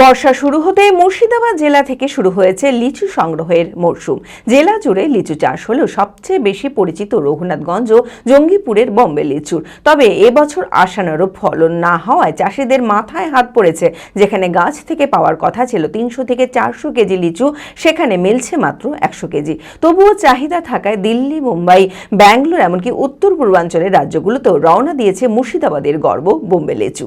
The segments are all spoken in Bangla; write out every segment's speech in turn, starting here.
বর্ষা শুরু হতেই মুর্শিদাবাদ জেলা থেকে শুরু হয়েছে লিচু সংগ্রহের মরশুম। জেলা জুড়ে লিচু চাষ হলেও সবচেয়ে বেশি পরিচিত রঘুনাথগঞ্জ ও জঙ্গিপুরের বম্বে লিচুর। তবে এবছর আশানুরূপ ফলন না হওয়ায় চাষিদের মাথায় হাত পড়েছে, যেখানে গাছ থেকে পাওয়ার কথা ছিল তিনশো থেকে চারশো কেজি লিচু, সেখানে মিলছে মাত্র একশো কেজি। তবুও চাহিদা থাকায় দিল্লি, মুম্বাই, ব্যাঙ্গালোর এমনকি উত্তর পূর্বাঞ্চলের রাজ্যগুলোতেও রওনা দিয়েছে মুর্শিদাবাদের গর্ব বোম্বে লিচু।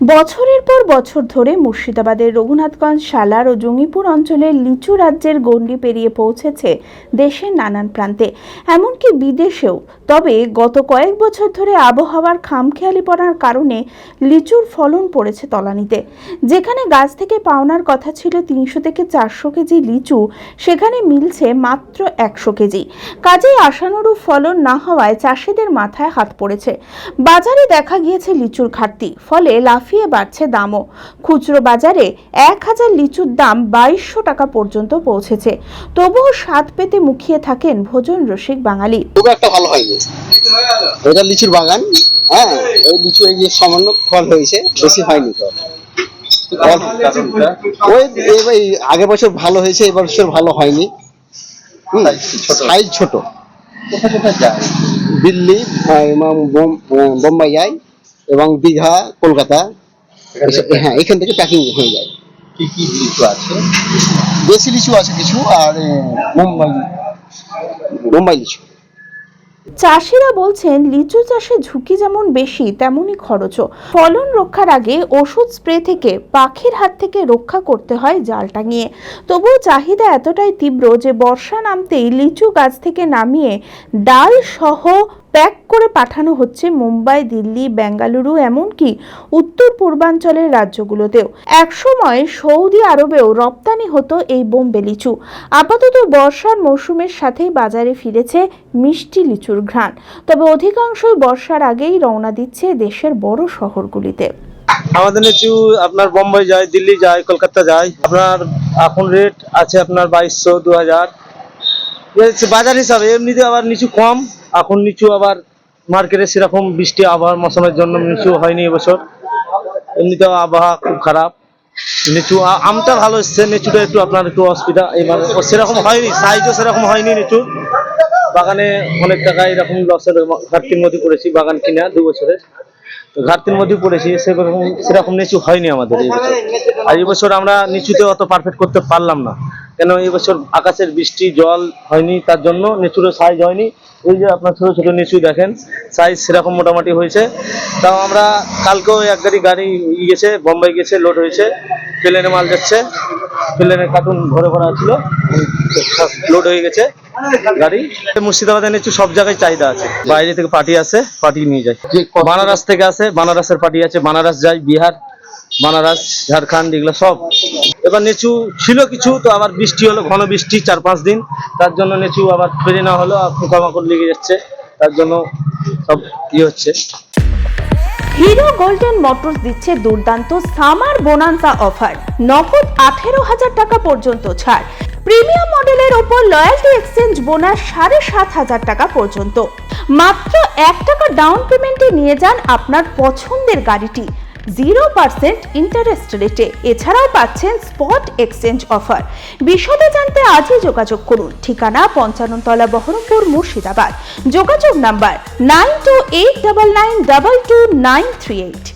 বছরের পর বছর ধরে মুর্শিদাবাদের রঘুনাথগঞ্জ সালার ও জঙ্গিপুর অঞ্চলের লিচু রাজ্যের গণ্ডি পেরিয়ে পৌঁছেছে দেশের নানান প্রান্তে। এমনকি বিদেশেও। তবে গত কয়েক বছর ধরে আবহাওয়ার খামখেয়ালি পড়ার কারণে লিচুর ফলন পড়েছে তলানিতে। যেখানে গাছ থেকে পাওনার কথা ছিল তিনশো থেকে চারশো কেজি লিচু, সেখানে মিলছে মাত্র একশো কেজি। কাজেই আশানুরূপ ফলন না হওয়ায় চাষিদের মাথায় হাত পড়েছে। বাজারে দেখা গিয়েছে লিচুর ঘাটতি। ফলে লাফিয়ে বাড়ছে দামও। খুচরো বাজারে এক হাজার লিচুর দাম বাইশশো টাকা পর্যন্ত পৌঁছেছে। তবুও স্বাদ পেতে মুখিয়ে থাকেন ভোজন রসিক বাঙালি। খুব একটা ভালো হয়নি। এটা লিচুর বাগান হ্যাঁ এই লিচু এই যে সামান্য ফল হয়েছে বেশি হয়নি ফল ফল- ওই এই- আগের বছর ভালো হয়েছে এই বছর ভালো হয়নি। সাইজ ছোট। দিল্লি বোম্বাই যায়। এবং দীঘা কলকাতা হ্যাঁ এখান থেকে প্যাকিং হয়ে যায়। কি কি লিচু আছে? দেশি লিচু আছে কিছু আর মুম্বাই। মুম্বাই লিচু। চাষিরা বলছেন লিচু চাষে ঝুঁকি যেমন বেশি তেমনই খরচও। ফলন রক্ষার আগে ওষুধ স্প্রে থেকে পাখির হাত থেকে রক্ষা করতে হয় জাল টাঙিয়ে। তবুও চাহিদা এতটাই তীব্র যে বর্ষা নামতেই লিচু গাছ থেকে নামিয়ে ডাল সহ প্যাক করে পাঠানো হচ্ছে মুম্বাই, দিল্লি, বেঙ্গালুরু, এমনকি উত্তর পূর্বাঞ্চলের রাজ্যগুলোতেও। একসময় সৌদি আরবেও রপ্তানি হতো এই বোম্বে লিচু। আপাতত বর্ষার মৌসুমের সাথেই বাজারে ফিরেছে মিষ্টি লিচুর ঘ্রাণ। তবে অধিকাংশই বর্ষার আগেই রওনা দিচ্ছে দেশের বড় শহরগুলিতে। আমাদের লিচু আপনার বোম্বাই যায়, দিল্লি যায়, কলকাতা যায়। আপনার এখন রেট আছে আপনার বাইশশো দু হাজার বাজার হিসাবে এমনিতে আবার নিচু কম। এখন নিচু আবার মার্কেটে সেরকম বৃষ্টি আবহাওয়ার মৌসুমের জন্য নিচু হয়নি এবছর এমনিতেও আবহাওয়া খুব খারাপ। নিচু আমটা ভালো এসছে, নিচুটা একটু আপনার একটু অসুবিধা এবার সেরকম হয়নি সাইজও সেরকম হয়নি নিচু বাগানে অনেক টাকা এরকম লসের ঘাটতির মধ্যে পড়েছি, বাগান কিনা দু বছরের তো ঘাটতির মধ্যে পড়েছি, সেরকম সেরকম নিচু হয়নি আমাদের এই বছর। আর এবছর আমরা নিচুতে অত পারফেক্ট করতে পারলাম না। কেন এবছর আকাশের বৃষ্টি, জল হয়নি তার জন্য, নিচুরও সাইজ হয়নি। এই যে আপনার ছোট ছোট নিচু দেখেন সাইজ সেরকম মোটামুটি হয়েছে। তাও আমরা কালকেও এক গাড়ি গাড়ি গেছে বোম্বাই গেছে লোড হয়েছে প্লেনে মাল যাচ্ছে। প্লেনে কার্টুন ভরে ভরা ছিল লোড হয়ে গেছে গাড়ি। মুর্শিদাবাদে নিচু সব জায়গায় চাহিদা আছে। বাইরে থেকে পার্টি আসে পার্টি নিয়ে যায়। বানারস থেকে আসে বানারসের পার্টি আছে বানারস যায় বিহার বানারস, ঝাড়খণ্ড, এগুলো সব। এবার নিচু ছিল কিছু, তো আবার বৃষ্টি হলো, ঘন বৃষ্টি, চার পাঁচ দিন। তার জন্য নিচু আবার ফেরে না হলো, আর পোকামাকড় লেগে যাচ্ছে। তার জন্য সব ইয়ে হচ্ছে। হিরো গোল্ডেন মোটরস দিচ্ছে দুর্দান্ত সামার বোনান্সা অফার। নগদ আঠেরো হাজার টাকা পর্যন্ত ছাড়। প্রিমিয়াম মডেলের ওপর লয়্যালটি এক্সচেঞ্জ বোনাস সাড়ে সাত হাজার টাকা পর্যন্ত। মাত্র এক টাকা ডাউন পেমেন্টে নিয়ে যান আপনার পছন্দের গাড়িটি। জিরো পার্সেন্ট ইন্টারেস্ট রেটে এছাড়াও পাচ্ছেন স্পট এক্সচেঞ্জ অফার বিশদে জানতে আজই যোগাযোগ করুন। ঠিকানা পঞ্চান্নতলা বহরমপুর মুর্শিদাবাদ। যোগাযোগ number nine two eight double nine double two nine three eight